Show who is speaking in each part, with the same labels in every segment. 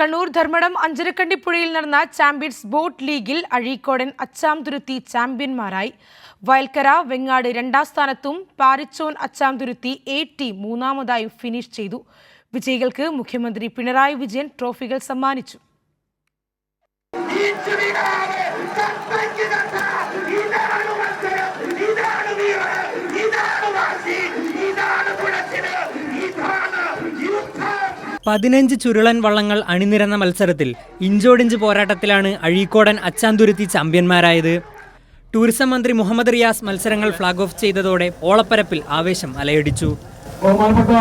Speaker 1: കണ്ണൂർ ധർമ്മടം അഞ്ചരക്കണ്ടിപ്പുഴയിൽ നടന്ന champions boat ലീഗിൽ അഴീക്കോടൻ അച്ചാംതുരുത്തി ചാമ്പ്യന്മാരായി. വയൽക്കര വെങ്ങാട് രണ്ടാം സ്ഥാനത്തും പാരിച്ചോൻ അച്ചാംതുരുത്തി എ ടി മൂന്നാമതായും ഫിനിഷ് ചെയ്തു. വിജയികൾക്ക് മുഖ്യമന്ത്രി പിണറായി വിജയൻ ട്രോഫികൾ സമ്മാനിച്ചു.
Speaker 2: പതിനഞ്ച് ചുരുളൻ വള്ളങ്ങൾ അണിനിരന്ന മത്സരത്തിൽ ഇഞ്ചോടിഞ്ച് പോരാട്ടത്തിലാണ് അഴീക്കോടൻ അച്ചാന്തുരുത്തി ചാമ്പ്യന്മാരായത്. ടൂറിസം മന്ത്രി മുഹമ്മദ് റിയാസ് മത്സരങ്ങൾ ഫ്ളാഗ് ഓഫ് ചെയ്തതോടെ ഓളപ്പരപ്പിൽ ആവേശം അലയടിച്ചു.
Speaker 3: ബഹുമാനപ്പെട്ട!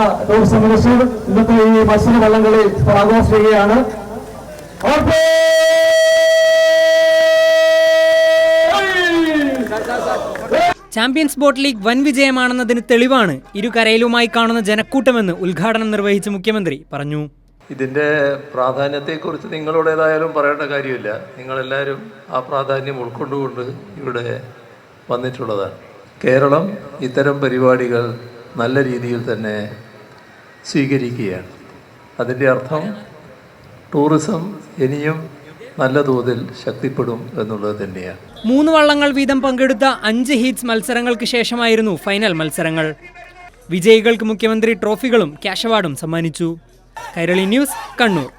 Speaker 2: ചാമ്പ്യൻസ് ബോട്ട് ലീഗ് വൻ വിജയമാണെന്നതിന് തെളിവാണ് ഇരു കരയിലുമായി കാണുന്ന ജനക്കൂട്ടമെന്ന് ഉദ്ഘാടനം നിർവഹിച്ച മുഖ്യമന്ത്രി പറഞ്ഞു.
Speaker 4: ഇതിന്റെ പ്രാധാന്യത്തെക്കുറിച്ച് നിങ്ങളുടേതായാലും പറയേണ്ട കാര്യമില്ല. നിങ്ങളെല്ലാവരും ആ പ്രാധാന്യം ഉൾക്കൊണ്ടുകൊണ്ട് ഇവിടെ വന്നിട്ടുള്ളതാണ്. കേരളം ഇത്തരം പരിപാടികൾ നല്ല രീതിയിൽ തന്നെ സ്വീകരിക്കുകയാണ്. അതിന്റെ അർത്ഥം ടൂറിസം ഇനിയും നല്ല തോതിൽ ശക്തിപ്പെടും എന്നുള്ളത് തന്നെയാണ്.
Speaker 2: മൂന്ന് വള്ളങ്ങൾ വീതം പങ്കെടുത്ത അഞ്ച് ഹീറ്റ്സ് മത്സരങ്ങൾക്ക് ശേഷമായിരുന്നു ഫൈനൽ മത്സരങ്ങൾ. വിജയികൾക്ക് മുഖ്യമന്ത്രി ട്രോഫികളും ക്യാഷ് അവാർഡും സമ്മാനിച്ചു. കൈരളി ന്യൂസ് കണ്ണൂർ.